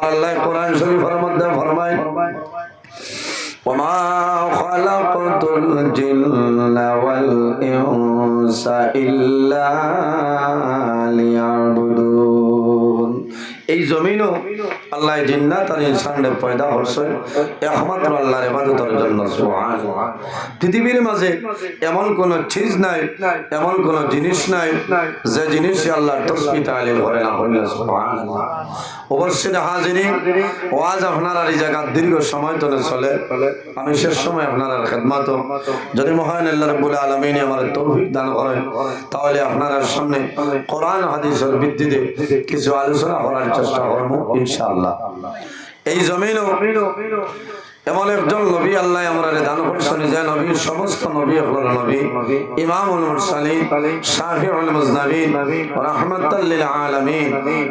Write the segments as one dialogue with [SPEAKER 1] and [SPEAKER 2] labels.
[SPEAKER 1] আল্লাহ কোরআন শরীফের মধ্যে ফরমায় وما خلقت الجن والإنس إلا ليعبدون এই জমিনও আল্লাহ জিন্নাত আর ইনসানের পয়দা করছে। একমাত্র আল্লাহর ইবাদতের জন্য, সুবহানাল্লাহ। পৃথিবীর মাঝে এমন কোন চিজ নাই, এমন কোন জিনিস নাই, যে জিনিস আল্লাহ তসবিহ তাআলিল করে না হইল সুবহানাল্লাহ। অবশ্যই হাজিরি? ওয়াজ আপনার এই জায়গা দীর্ঘ সময় ধরে চলে। আমি শেষ সময় আপনার খেদমাত। যদি মহান আল্লাহ রাব্বুল আলামিন আমার তৌফিক দান করেন, তাহলে আপনার সামনে কোরআন, হাদিসের ভিত্তিতে কিছু আলোচনা করার চেষ্টা করব, ইনশাআল্লাহ। এই জমিনও এমন একজন নবী আল্লাহ আমরা দান করছেন যে নবীর সমস্ত নবী হল নবী, ইমামুল মুরসালিন, শাফিউল মুজনাবিন, রাহমাতাল লিল আলামিন,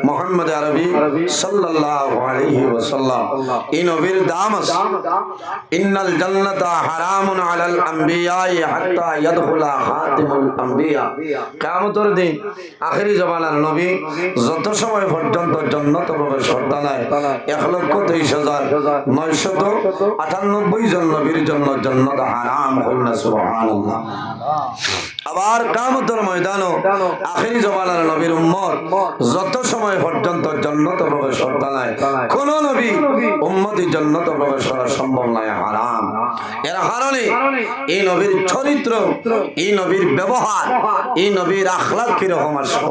[SPEAKER 1] মুহাম্মদ আরবি সাল্লাল্লাহু আলাইহি ওয়াসাল্লাম। এই নবীর দাম আছে। ইন্নাল জান্নাতা হারামুন আলাল আম্বিয়াই হাত্তা ইয়াদখুলা খাতিমুল আম্বিয়া। কিয়ামতের দিন, আখেরি জমানার নবী যত সময় পর্যন্ত জান্নাত প্রবেশ করতে নাই, এক লক্ষ তেইশ হাজার নয়শত আটানব্বই জন নবীর জন্য জান্নাত হারাম না সুবহানাল্লাহ। আবার কামতের ময়দানও আখেরি জমানার নবীর উম্মত। যত সময় পর্যন্ত জান্নাত প্রবেশ করতে নাই কোন নবী উম্মতি জান্নাত প্রবেশ করা সম্ভব নয় হারাম। এর কারণে এই নবীর চরিত্র এই নবীর ব্যবহার এই নবীর আখলাক কীরকম আসো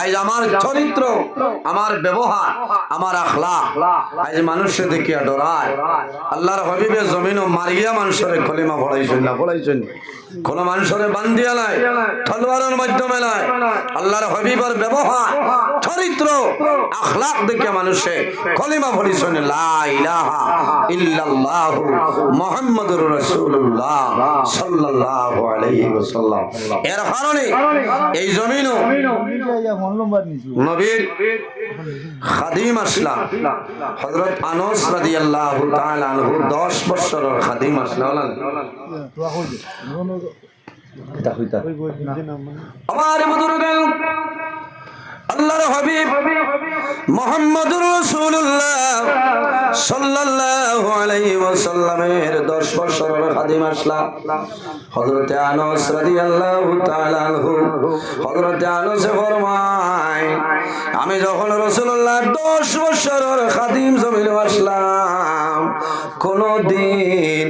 [SPEAKER 1] আজ আমার চরিত্র আমার ব্যবহার আমার আখলাক। আজ মানুষে দেখিয়া ডরায়। আল্লাহর হবিবে জমিন মারিয়া মানুষের কলিমা পড়াইছেন না পড়াইছেন কোন মানুষের বান্দিয়া নাই তলোয়ারের মাধ্যমে নাই আল্লাহর হবিবের ব্যবহার, চরিত্র আখলাক দেখে মানুষে কলিমা পড়িছেন লা ইলাহা ইল্লাল্লাহ মুহাম্মাদুর রাসূলুল্লাহ সাল্লাল্লাহু আলাইহি ওয়াসাল্লাম। এর কারণে এই জমিনও নবীর খাদিম আসলাম। হযরত আনস রাদিয়াল্লাহু তাআলা আনহু 10 বছরের খাদিম আসলাম। আমার বুজুর্গ আল্লাহর হাবিব মোহাম্মদুর রাসূলুল্লাহ সাল্লাল্লাহু আলাইহি ওয়াসাল্লামের 10 বছরের খাদিম আসলাম। হযরতে আনাস রাদিয়াল্লাহু তাআলা আনহু, হযরতে আনাস ফরমায়, আমি যখন রাসূলুল্লাহ 10 বছরের খাদিম জমিন আসলাম কোন দিন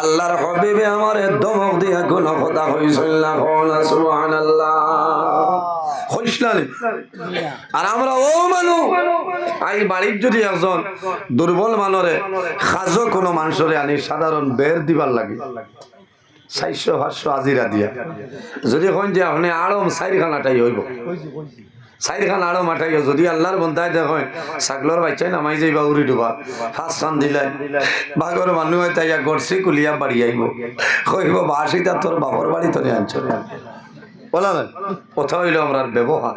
[SPEAKER 1] আল্লাহর হাবিবে আমারে দমক দিয়া কোন কথা হইছিল না সুবহানাল্লাহ। আর আমরা ও মানু আই বাড়ির যদি একজন দুর্বল মানরে সাজো কোনো মানুষরে আনি সাধারণ বের দিবার লাগে। চারশো পাঁচশো আজিরা দিয়া। যদি কন যে আপনি আড়ম চারিখানাটাই হইব মাঠাই যদি আল্লাহর বন্ধাই দেখেন ছাগলর বাচ্চাই নামাই যাইবা উড়ি ডুবা হাত চান দিলাই বাঘর মানুহ তাইয়া গড়ছি কুলিয়া বাড়ি আইব কইব বাসিটা তোর বাপর বাড়ি তোরে আনছ। বলা কথা হইল আমরা ব্যবহার।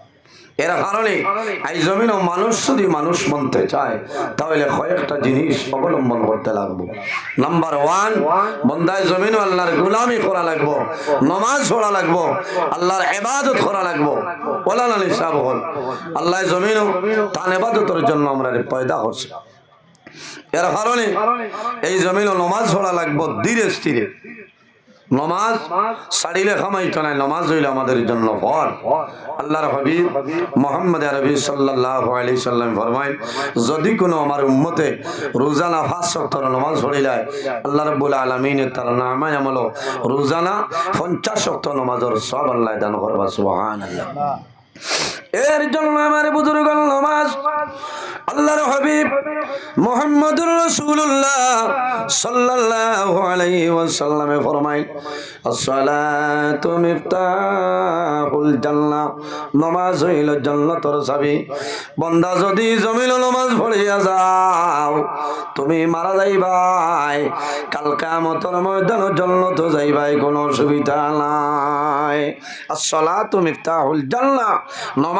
[SPEAKER 1] এর কারণে এই জমিনও মানুষ যদি মানুষ মানতে চায়, তাহলে কয়েকটা জিনিস অবলম্বন করতে লাগবো। নাম্বার ওয়ান বন্দায় জমিন আল্লাহর গুলামি করা লাগবো, নমাজ পড়া লাগবো, আল্লাহর এবাদত করা লাগবো। ওলান সাহেব হল আল্লাহ জমিনও তান এবাদতের জন্য আমরা পয়দা করছি। এর কারণে এই জমিনও নমাজ পড়া লাগবো ধীরে স্থিরে। নমাজ সারিলে খামাইতো নাই, নমাজ হইল আমাদের জন্য ফল আল্লাহর হাবিব মোহাম্মদ আরবি সাল্লাল্লাহু আলাইহি সাল্লাম ফরমায় যদি কোনো আমার উম্মতে রোজানা পাঁচ সপ্তাহ নমাজ পড়িলায়, আল্লাহ রাব্বুল আলামিন তার নামায় আমল রোজানা পঞ্চাশ সপ্তাহ নমাজের সব আল্লাহ দান করবা, সুবহানাল্লাহ। এর জন্য আমার বুজুর্গ নমাজ। আল্লাহর হাবিব মোহাম্মদুর রাসূলুল্লাহ সাল্লাল্লাহু আলাইহি ওয়াসাল্লামে ফরমায়, আসসালাতু মিফতাহুল জান্নাহ। নামাজ হইল জান্নাতের চাবি। বান্দা, যদি জমিল নামাজ পড়িয়া যাও, তুমি মারা যাইবাই। কাল কিয়ামতের ময়দানে জান্নাত যাইবাই, কোনো অসুবিধা নাই। আসসালাতু মিফতাহুল জান্নাহ। নামাজ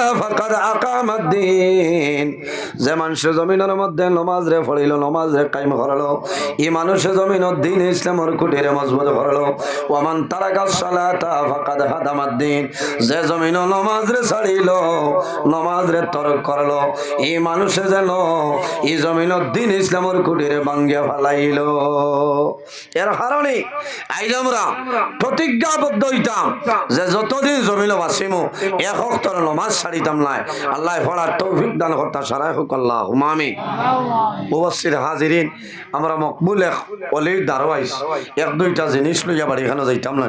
[SPEAKER 1] সালাত ফাকাদ আকামাদ্দিন। যে মানুষ জমিনের মধ্যে রে রে কায়েম করল মানুষ জমিনের দিন ইসলামের কোটি রে মজবুত করল। ওমান তারাকা সালাত ফাকাদ হাদামাদ্দিন। যে জমিন নমাজ রে রে তরক এই যেন এই দিন ইসলামের কুটিরে বাঙ্গিয়া ফালাইল। এর কারণে আইজ আমরা, প্রতিজ্ঞাবদ্ধ হইতাম যে যতদিন জমিন বাঁচিমু এক নমাজ ছাড়িতাম নাই। আল্লাহ তৌফিক দান সারাই হোক আল্লাহ। আমরা মকবুল এক এক দুইটা জিনিস লইয়া এখানে যাইতাম না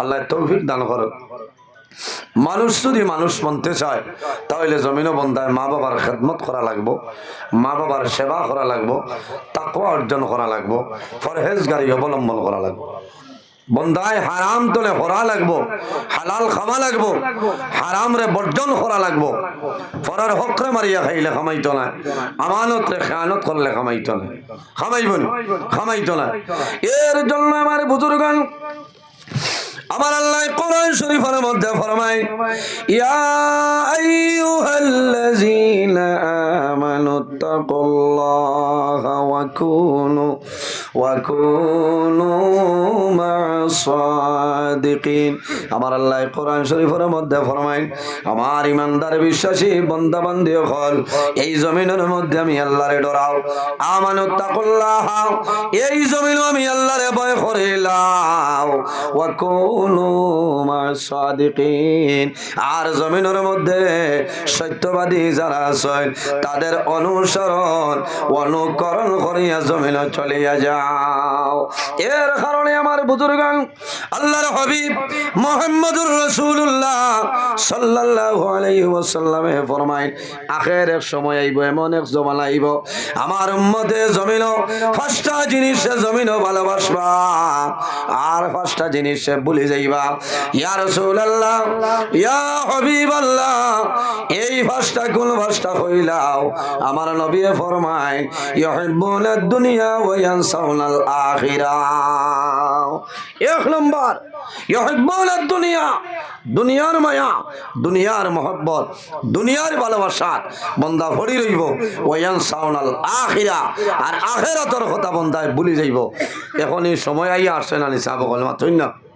[SPEAKER 1] আল্লাহ তৌফিক দান করো মানুষ যদি মানুষ মানতে চায়, তাহলে জমিনও বন্ধায় মা বাবার খেদমত করা লাগবো, মা বাবার সেবা করা লাগবো, তাকওয়া অর্জন করা লাগবো, ফরহেজগারি অবলম্বন করা লাগবো। বন্ধায় হারাম তোলে হরা লাগবো, হালাল খামা লাগবো হারাম রে বর্জন হরা লাগবো। ফরার হকরে মারিয়া খাইলে খামাইতো না আমানত রে খেয়ানত করলে খামাইতো না। খামাইব না, খামাইতো না। এর জন্য আমার বুজুর্গান আমার আল্লাহ কোরআন শরীফের মধ্যে ফরমায়, ইয়া আইয়ুহাল্লাযীনা আমানু তাকুল্লাহা ওয়া কুনু ওয়া কুনু সাদিকিন আমার আল্লাহ কোরআন শরীফের মধ্যে ফরমায়, আমার ইমানদার বিশ্বাসী বান্দা বান্দি হল এই জমিনের মধ্যে আমি আল্লাহরে ডরাও। আমানু তাকুল্লাহা এই জমিন আমি আল্লাহরে ভয় করিলাম। ওয়া কুনু আর জমিনের মধ্যে সত্যবাদী যারা আছেন, তাদের অনুসরণ, অনুকরণ করিয়া জমিন চলিয়া যাও। এর কারণে আমার বুজুর্গান, আল্লাহর হাবিব মোহাম্মদুর রাসূলুল্লাহ সাল্লাল্লাহু আলাইহি ওয়াসাল্লামে ফরমায় আখের এক সময় আইব, এমন এক জমানা আইব, আমার উম্মতে জমিন, পাঁচটা জিনিস জমিন ভালোবাসবা। আর পাঁচটা জিনিস ভুলে এই আমার নবী ফরমায় দুনিয়া এক দুনিয়ার মায়া, দুনিয়ার মহব্বত, দুনিয়ার ভালোবাসা, বন্দা ভরি রইব ওয়ান সাউনাল আর আখেরাতর কথা বন্দায় ভুলি যাইব। এখন এই সময় আইয়া আসছে না নিসাব না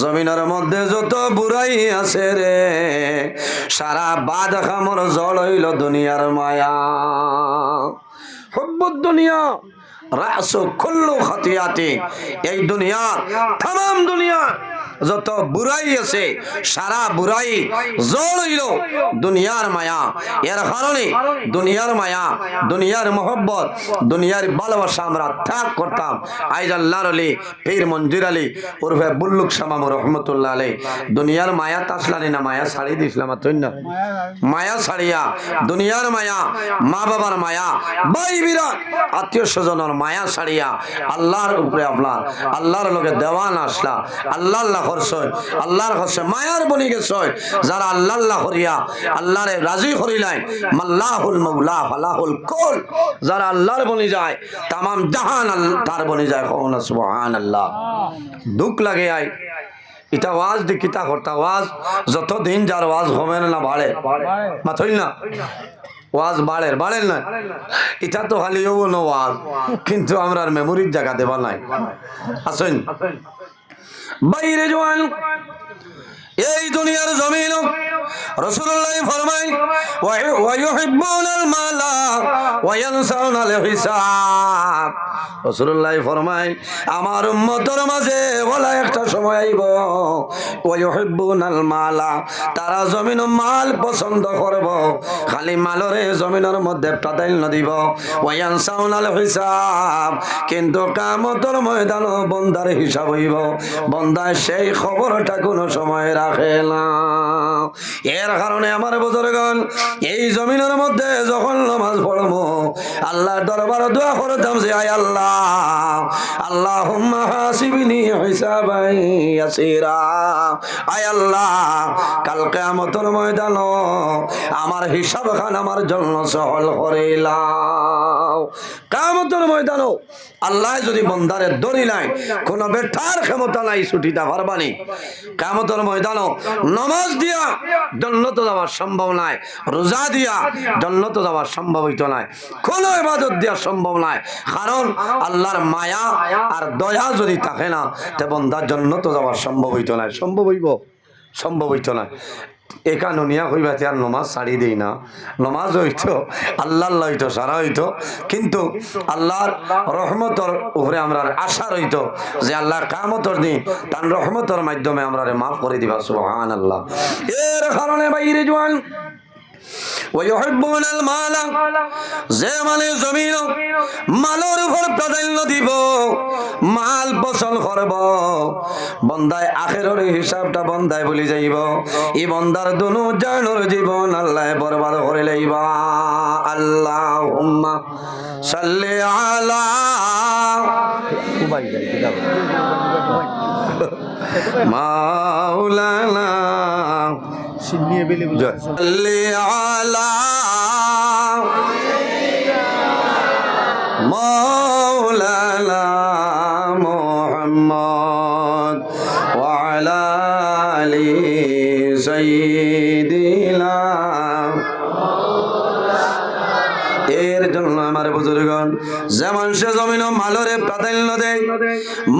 [SPEAKER 1] জমিনের মধ্যে যত বুড়াই আছে রে, সারা বাদ খামর জল হইল দুনিয়ার মায়া। হব্বুদ দুনিয়া রাসু কুল্লু খাতিয়াতিন। এই দুনিয়ার তাম দুনিয়া যত বুড়াই আছে, সারা বুড়াই জল হইল দুনিয়ার মায়া। এর কারণে দুনিয়ার মায়া, দুনিয়ার মোহব্বত, দুনিয়ার ভালোবাসা আমরা ত্যাগ করতাম। আইজ আল্লাহর আলী, পীর মঞ্জুর আলী ওরফে বুল্লুক শামাম রহমতুল্লাহ আলী দুনিয়ার মায়া তাসলানি না, মায়া ছাড়ি দিয়েছিলাম আর না? মায়া ছাড়িয়া, দুনিয়ার মায়া মা বাবার মায়া ভাই বিরাট আত্মীয় স্বজনের মায়া ছাড়িয়া আল্লাহর উপরে আপনার, আল্লাহর লোকে দেওয়ান আসলা আল্লাহ করছয় আল্লাহর মায়ার বনি আল্লাহ মৌলা আল্লাহর বনি যায়, তামাম জাহান তার বনি যায় আল্লাহ লাগে ইটা করতা যত দিন যার ওয়াজ হবে না বাড়ে। মাথই না? ওয়াজ বাড়ের বাড়ের না? এটা তো খালি ওয়াজ, কিন্তু আমরা মেমোরির জায়গা দেবা নাই। আসেন। বাইরে জোয়ান এই দুনিয়ার জমিন রসুল্লাহ ফরমাইন ওয়ায়ুহিব্বুনাল মালা ওয়ায়ানসাউনাল হিসাব। রসুল্লাহ ফরমাইন আমার উম্মতের মাঝে বলা একটা সময় আইব। ওয়ায়ুহিব্বুনাল মালা, তারা জমিন মাল পছন্দ করব। খালি মালরে জমিনের মধ্যে প্রাধান্য দিব। ওয়ায়ানসাউনাল হিসাব, কিন্তু কামতর ময়দান বন্দার হিসাব হইব। বন্দায় সেই খবরটা কোনো সময় রাখে না। এর কারণে আমার বুজুর্গণ, এই জমিনের মধ্যে যখন নামাজ পড়ব, আল্লাহর দরবার দোয়া করতাম যে, আয় আল্লাহ কালকে আমতর ময়দান আমার হিসাব খান আমার জন্য সহল করিলাম কামতর ময়দান আল্লাহ যদি বন্দারে দড়ি নাই, কোনো বেঠার ক্ষমতা নাই ছুটিটা পারবানি কামতর ময়দান নমাজ দিয়া জন্নত যাওয়ার সম্ভব নাই, রোজা দিয়া জন্নত যাওয়ার সম্ভব হইতো নাই, কোনো ইবাদত দেওয়া সম্ভব নাই। কারণ আল্লাহর মায়া আর দয়া যদি থাকে না, তে বন্দার জন্নত যাওয়ার সম্ভব হইতো নাই সম্ভব হইব? সম্ভব হইতো না। একা নুনিয়া হইবা আর নমাজ ছাড়ি দেই না। নমাজ হইতো আল্লাহ হইতো সারা হইতো। কিন্তু আল্লাহর রহমতর উপরে আমরা আশা রইতো যে আল্লাহ কামতর দিন তার রহমতর মাধ্যমে আমরা মাফ করে দিবা সুবহান আল্লাহ এর কারণে বাইরে জোয়ান ويحبون المال যে মানে জমিন মালের উপর প্রাধান্য দিব মাল পছন্দ করব বন্দায় আখেরের হিসাবটা বন্দায় বলি যাইব ই বন্দার দুনু জানোর জীবন আল্লাহ বরবাদ করে লইব আল্লাহ হুম্মা সাল্লি আলা মাওলানা سنية على مولانا محمد وعلى آله سيدنا বুজুর্গণ, যেমন সে জমিন মালরে প্রাধান্য দেয়,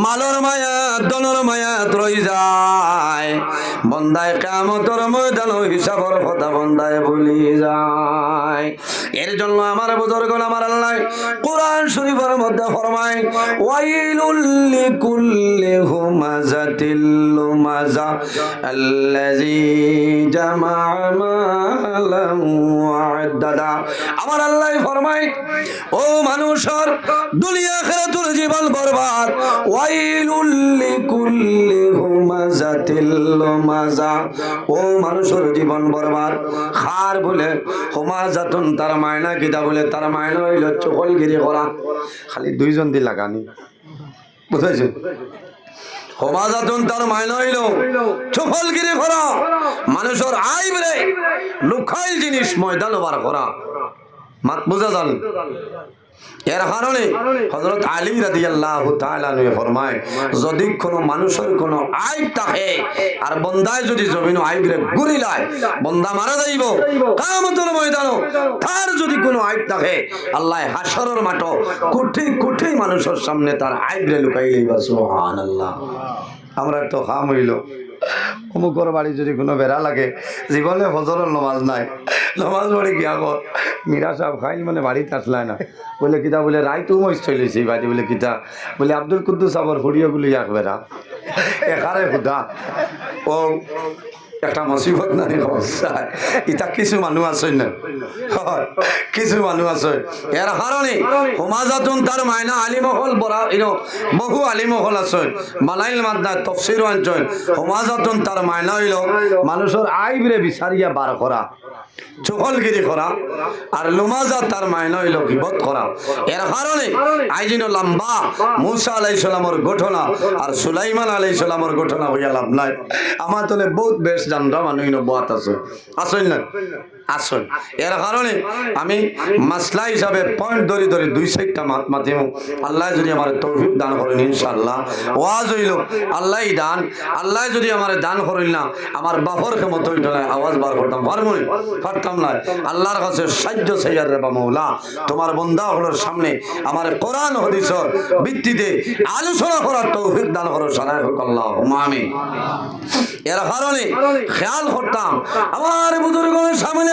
[SPEAKER 1] মালর মায়া দনর মায়া রই যায়। বন্দায় কামতর ময়দান হিসাবর কথা বন্দায় ভুলি যায়। এর জন্য আমার বুজুর্গণ, আমার আল্লাহ কোরআন শরীফের মধ্যে ফরমায়, ওয়াইলুল লিকুল্লি হুমাজাতিল লুমাজা আল্লাযী জামা মালান ওয়াদাদা আমার আল্লাহ ফরমায় ও মানুষের, দুনিয়া খেরাতুর জীবন বরবাদ। ওয়াইলুল লিকুল্লি হুমাজাতিল লুমাজা। ও মানুষের জীবন বরবাদ। খার বলে, হুমাজাতুন তার মায়না কিতা বলে, তার মায়না হইল চকলগিরি করা। খালি দুইজন দি লাগানি বুঝাইছো? সমাজাতন তার মায়না হইল চফলগিরি করা। মানুষের আইব রে, লুকাইল জিনিস ময়দান বার করা। মাত বুঝা যান। এর কারণে হজরত আলী রাদি আল্লাহ ফরমায়, যদি কোনো মানুষের কোনো আইব থাকে, আর বন্দায় যদি জমিন আইব রে গুরিলায় বন্দা মারা যাইব ময়দানো তার যদি কোনো আইব থাকে, আল্লাহ হাসরের মাঠ কোটি কোটি মানুষের সামনে তার আইব রে লুকাই লইবা, সুবহানাল্লাহ। আমরা তো খাম হইল। অমুকর বাড়ি যদি কোনো বেড়া লাগে, জীবনে ফজরের নমাজ নাই। নমাজ পড়ে গিয়া কর মীরা সাহেব খাইল মানে বাড়িতে আসলাই না। বলে, কিতা বলে রায় তো মই চলেছে বাড়ি? বলে, কিতা? বলে, আব্দুল কুদ্দুস আবার হরিয়া গুলি এক বেড়া এখারে খুদা ও একটা মুসিবত না সমস্যায় ইটা কিছু মানুষ আছে না? হয়, কিছু মানুষ আছে। এর কারণে সমাজতন তার মাইনা আলিমহল বরা ইনো বহু আলিমহল আছে। মালাইল মাদনা তফসির অঞ্চল। সমাজতন তার মাইনা হইল মানুষের আইবরে বিচারিয়া বার করা চকলগিরি করা আর লুমাজা তার মাইনা হইল গিবত করা এর কারণে আইজিন লম্বা। মুসা আলাই সালামর ঘটনা আর সুলাইমান আলাই সালামর ঘটনা হইয়া লাভ নাই। আমার তলে বহুত বেশ জানরা মানুষ বাত আছে। আসল না আসল। এর কারণে আমি মাসলা হিসাবে পয়েন্ট ধরি ধরি দুই সাইডটা মাত মাতিম আল্লাহ যদি আমার তৌফিক দান করেন ইনশাআল্লাহ। ওয়াজ হইল, আল্লাহ দান। আল্লাহ যদি আমার দান করেন না, আমার বাপর ক্ষমত হইল না, আওয়াজ বার করতাম। পারবই পারতাম না আল্লাহর কাছে সাহায্য সাইয়ার রে বা মৌলা। তোমার বন্ধা হলোর সামনে আমার কোরআন হদিসর ভিত্তিতে আলোচনা করার তৌফিক দান করো হোক আল্লাহ। আমি এর কারণে খেয়াল করতাম, আমার বুজুর্গের সামনে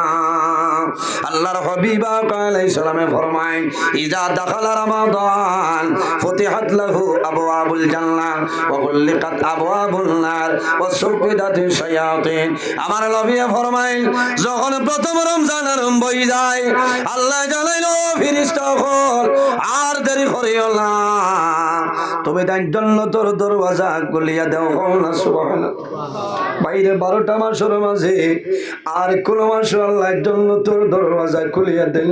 [SPEAKER 1] আল্লাহর হবিবা আলাইহিস সালামে ফরমায়, ইজা দাখালা রমাদান, ফুতিহাত লাহু আবওয়াবুল জান্নাহ, ওয়া গুল্লিকাত আবওয়াবুন নার, ওয়া সুফিদাতিশ শায়াতিন। আমার নবী ফরমায়, যখন প্রথম রমজান আরম্ভ হয়ে যায়, আল্লাহ জানাইলো ফেরেশতা হল আর দেরি করিও না। তবে তাই জন্য তোর দরওয়াজা খুলিয়া দেও না, সুবহানাল্লাহ। বাইরে বারোটা মাসের মাঝে আর কোন মাস আল্লাহর জন্য তোর দরওয়াজা খুলিয়া দিল।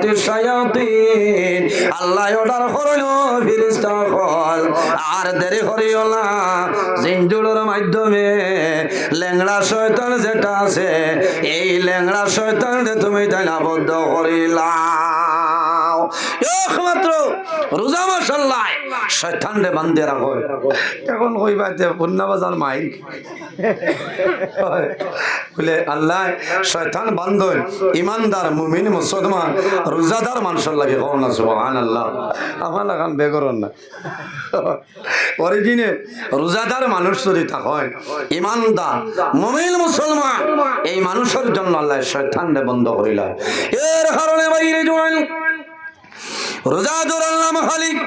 [SPEAKER 1] আল্লাহ অর্ডার করইল ফেরেশতা হল আর দেরি করিও না মাধ্যমে ল্যাংড়া শয়তান যেটা আছে, এই ল্যাংড়া শয়তান তুমি তাই আবদ্ধ করিলাম ইমানদার, মুমিন, মুসলমান, রোজাদার মানুষের লাগে আমার লাগান বেগরন না। অরিজিনে রোজাদার মানুষ যদি থাকেন ইমানদার, মুমিন, মুসলমান, এই মানুষের জন্য আল্লাহ শয়তান রে বন্ধ করিলা। এর কারণে বাইরে জোয়ান রোজা ধরার নাম খালিক।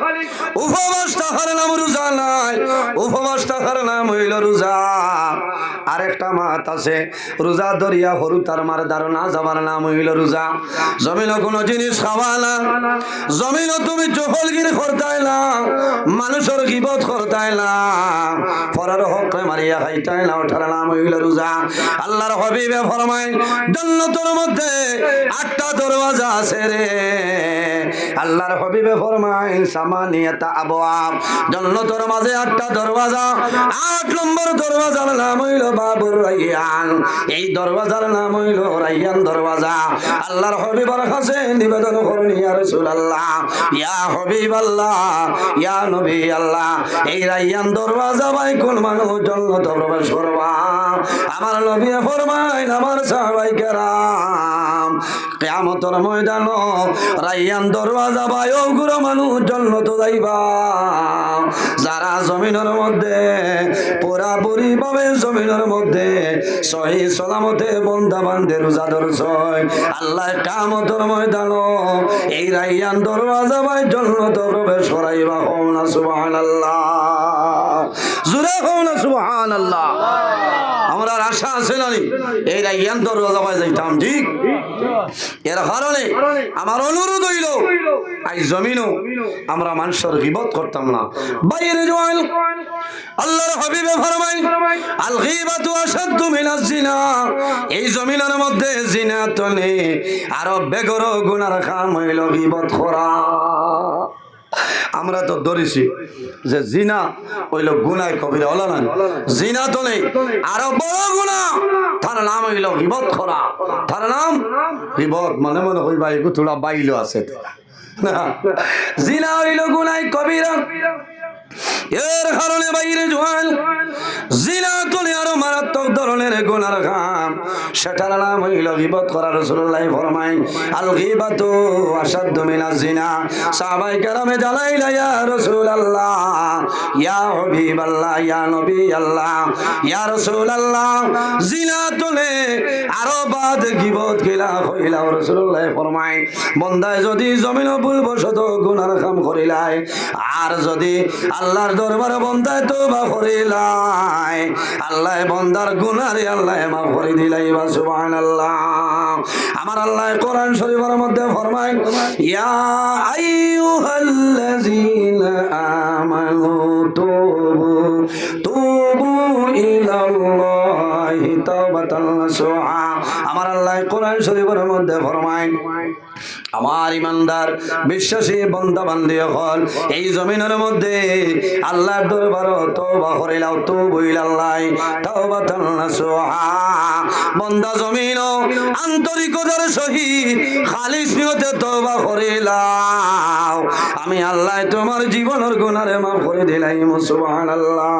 [SPEAKER 1] উপবাস থাকার নাম রোজা নাই। উপবাস থাকার নাম হইল রোজা। আরেকটা মাত আছে, রোজা ধরিয়া হরু তার মার ধারণা যাবার নাম হইল রোজা। জমিন কোনো জিনিস খাওয়া না। জমিন তুমি চহলগির করতাই না। মানুষের গিবত করতাই না। পরের হক মারিয়া খাইতাই না, ওঠার নাম হইল রোজা। আল্লাহর হবিবে ফরমায়, জন্নতর মধ্যে আটটা দরওয়াজা আছে রে। আল্লাহর হবিবে ফরমাইন, সামানিয়াতা আবওয়াব। জান্নাতের মাঝে আটটা দরওয়াজা, আট নম্বর দরওয়াজার নাম হইল বাবুর রাইয়ান। এই দরওয়াজার নাম হইল রাইয়ান দরওয়াজা। আল্লাহর হবিবর কাছে নিবেদন করুন, ইয়া রাসূলুল্লাহ, ইয়া হাবিবাল্লাহ, ইয়া নবী আল্লাহ এই রাইয়ান দরওয়াজা ভাই, কোন মানুষ জান্নাতে প্রবেশ করবা? আমার নবী ফরমাইন, আমার সাহাবাই কেরাম। কিয়ামতের ময়দান, রাইয়ান দরওয়াজা ভাই ওগুলো মানুষ জন্নত যাইবা। যারা জমিনের মধ্যে পুরাপুরি ভাবে জমিনের মধ্যে সহি সলামতে বন্ধা বান্ধে রোজা ধরছয়। আল্লাহ কামতর ময়দান এই রাইয়ান দরওয়াজা ভাই জন্নত প্রবেশ করাইবা। হও না, সুবহানাল্লাহ। জুড়ে হও না, সুবহানাল্লাহ। আমার আমরা আশা আছে না এই রাইয়ান যাইতাম ঠিক? এর কারণে আমার অনুরোধ হইল, আই জমিনও আমরা মানুষের গিবত করতাম না। বাইরে জোয়াল আল্লাহর জিনা। এই মধ্যে জিনা বেগর গুনার কাম হইল গিবত করা। আমরা তো ধরেছি যে জিনা হইল গুনায় কবিরা না। জিনা তো নেই, আরও বড় গুণা। তার নাম হইল বিপদ খরা। তার নাম বিপদ মনে মনে হইবা এগু থোড়া বাইল আছে। জিনা হইল গুনায় কবিরা। এর কারণে বাইরে জোয়াল। জিনা তুলে আরও মারাত্মক ধরনের গুনার কাম। সেটার নাম হইল গিবত করা রসুল্লাহ ফরমাই আল গিবাতু আসাদ্দু মিনাজ জিনা। সাহাবাই কেরামে জানাইলা, ইয়া রাসূলুল্লাহ, ইয়া হাবিবাল্লাহ, ইয়া নবী আল্লাহ ইয়া রাসূলুল্লাহ, জিনা তুলে আরও বাদ গিবত গিলা হইলা রাসূলুল্লাহ ফরমাই বন্দায় যদি জমিন ভুল বশত গুনার কাম করিলাই আর যদি আল্লাহর দরবারে বন্দায় তো বা করিলাই আল্লাহ বন্দার গুনারে আল্লাহ মাফ করে দিলাই বা সুবহানাল্লাহ। আমার আল্লাহ কোরআন শরীফের মধ্যে ফরমায়, ইয়া আইয়ুহাল্লাযীনা আমানু তুবু তুবু ইলাল্লাহি তাওবাতান নাসুহা। আমার আল্লাহ কোরআন শরীফের মধ্যে ফরমায় আমার ইমানদার, বিশ্বাসী বন্দা বান্দি হল এই জমিনের মধ্যে আল্লাহর দরবার তওবা করিলাও তো বইলাল্লাহ তাওবাতান নাসুহা বন্দা জমিন আন্তরিকতার সহিত খালিস নিয়তে তওবা করিলাও আমি আল্লাহ তোমার জীবনের গুনারে মাফ করে দিলাই সুবহানাল্লাহ।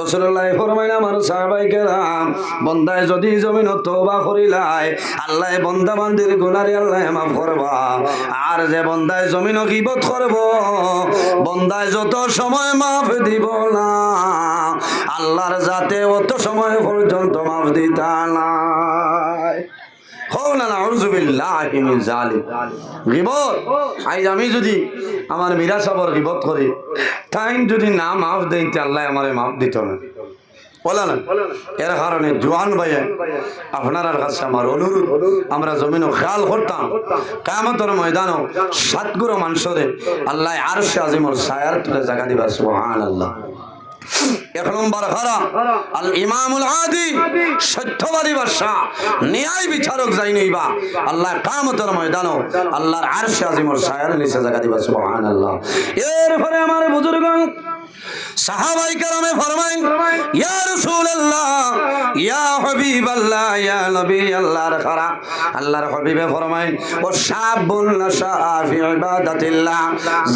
[SPEAKER 1] রাসূলুল্লাহ ফরমাইলেন আমার সাহাবাই কেরাম, বন্দায় যদি জমিন তওবা করিলাই আল্লাহ বন্দা বান্দির গুনারে আল্লাহ মাফ করবা। আর যে বন্দায় জমিন গীবত করব, বন্দায় যত সময় মাফ দিব না, আল্লাহর যাতে অত সময় পর্যন্ত মাফ দিতা না আমি যদি আমার মীরা সাবর গিবত করি টাইম যদি না মাফ তে আল্লাহ আমারে মাফ দিত না। এর কারণে জোয়ান ভাইয়া, আপনার কাছে আমার আমরা জমিনও খেয়াল করতাম। কামতর ময়দানও আল্লাহ আর সে আজিমর তুলে আল্লাহ এক নম্বর ন্যায় বিচারক যাই নইবা, আল্লাহ কামতের ময়দানও আল্লাহর আরশে আজিমর সায়ার নিচে জায়গা দিবা, সুবহানাল্লাহ। এরপরে আমার বুজুর্গ সাহাবাই কারামে ফরমাইন ইয়া রাসূলুল্লাহ ইয়া হাবিবাল্লাহ ইয়া নবী আল্লাহর খারা। আল্লাহর হাবিবে ফরমাইন ও শাবুন নাশা ফি ইবাদাতিল্লাহ।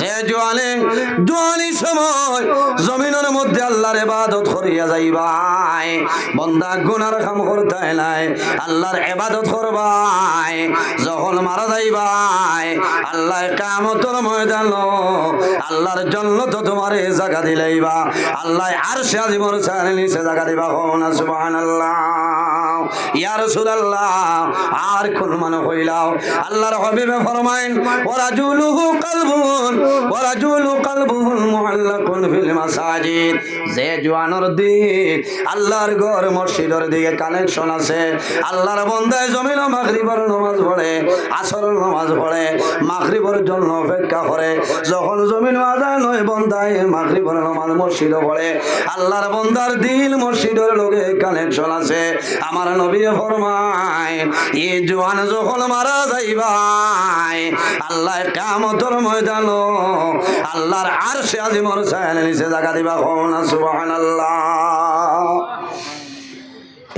[SPEAKER 1] যে জোয়ানে জোয়ানি সময় জমিনের মধ্যে আল্লাহর ইবাদত করিয়া যাইবাই। বন্দা গুনার কাম করতে নাই আল্লাহর ইবাদত করবাই। যখন মারা যাইবাই আল্লাহ কামতর ময়দান আল্লাহর জন্য তো তোমার জায়গা দিলাইবা। আল্লাহ। কোন মানে আল্লাহর মাসাজিদ। যে জওয়ানোর দিক আল্লাহর ঘর মসজিদের দিকে কানেকশন আছে। আল্লাহর বন্দায় জমিন মাগরিবের নামাজ পড়ে, আসরের নামাজ পড়ে, মাগরিবের জন্য অপেক্ষা করে। যখন জমিন আজান হয়, বন্দায় মাগরিবের নামাজ মসজিদে পড়ে আল্লাহর বন্দার দিল মসজিদের লোকে কানেকশন আছে। আমার নবী ফরমায় এই জোয়ান যখন মারা যাইবাই আল্লাহ কামতর ময়দান আল্লাহর আর সে আজিমর চায় নিচে জায়গা দিবা হন সুবহানাল্লাহ।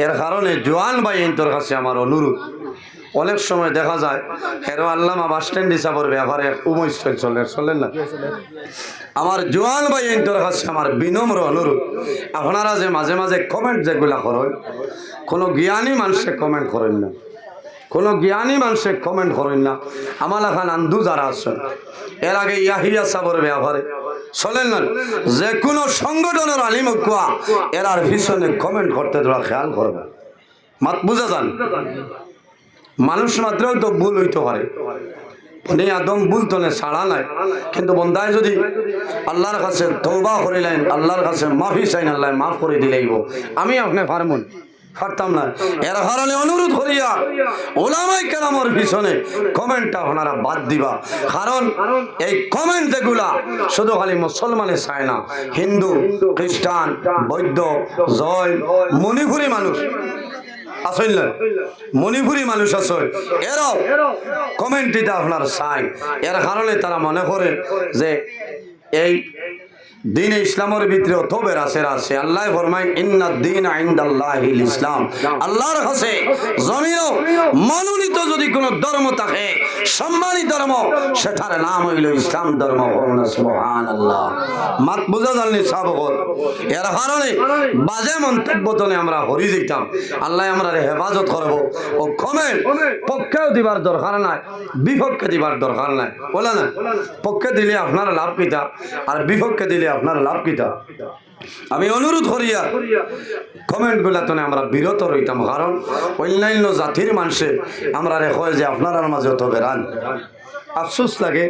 [SPEAKER 1] এর কারণে জোয়ান ভাই তোর কাছে আমার অনুরোধ। অনেক সময় দেখা যায় হেরো আল্লামা বাস স্ট্যান্ড হিসাবের ব্যাপারে উমৈশ চলে চলেন না? আমার জোয়ান ভাই তোর কাছে আমার বিনম্র অনুরোধ। আপনারা যে মাঝে মাঝে কমেন্ট যেগুলা করেন, কোনো জ্ঞানী মানুষে কমেন্ট করেন না। কোনো জ্ঞানী মানুষে কমেন্ট করেন না। আমার এখন আন্দু যারা আছেন, এর আগে ইয়াহিয়া সাবর ব্যাপারে চলেন না, যে কোনো সংগঠনের আলিম কুয়া এরার পিছনে কমেন্ট করতে তোরা খেয়াল করবে। মাত বুঝা যান? মানুষ মাত্রও তো ভুল হইতে পারে। বনি আদম বলতো না ছাড়া নাই। কিন্তু বন্দায় যদি আল্লাহর কাছে তৌবা করিলেন আল্লাহর কাছে মাফি চাইন, আল্লাহ মাফ করে দিলেইব আমি আপনি পারমুন পারতাম না। এর কারণে অনুরোধ করিয়া ওলামাই কেরামর পিছনে কমেন্টটা ওনারা বাদ দিবা। কারণ এই কমেন্ট যেগুলা শুধু খালি মুসলমানে চায় না। হিন্দু, খ্রিস্টান, বৌদ্ধ জয় মণিপুরি মানুষ মণিপুরি মানুষ আসল এরাও কমেন্ট দিতে আপনার সাই। এর কারণে তারা মনে করেন যে এই দিন ইসলামের ভিতরে অত বেরাসের আছে আল্লাহ ফরমাই দিন আইন্দাল্লাহিল ইসলাম। আল্লাহর কাছে জমিনও মনোনীত যদি কোনো ধর্ম থাকে, সম্মানিত ধর্ম, সেটার নাম হইল ইসলাম ধর্ম। মাত বুঝা জানলি সাবকর এর কারণে বাজে মন্তব্য তলে আমরা হরি যেতাম আল্লাহ আমরা হেফাজত করব। ও কমেন্ট পক্ষেও দিবার দরকার নাই, বিপক্ষে দিবার দরকার নাই। বলে না পক্ষে দিলে আপনার লাভ কিতা? আর বিপক্ষে দিলে আপনার লাভ কিতা আমি অনুরোধ করিয়া কমেন্টগুলা তো আমরা বিরত রইতাম, কারণ অন্যান্য জাতির মানুষে আমরা হয় যে আপনার মাঝে অত বেড়ান। আফসোস লাগে।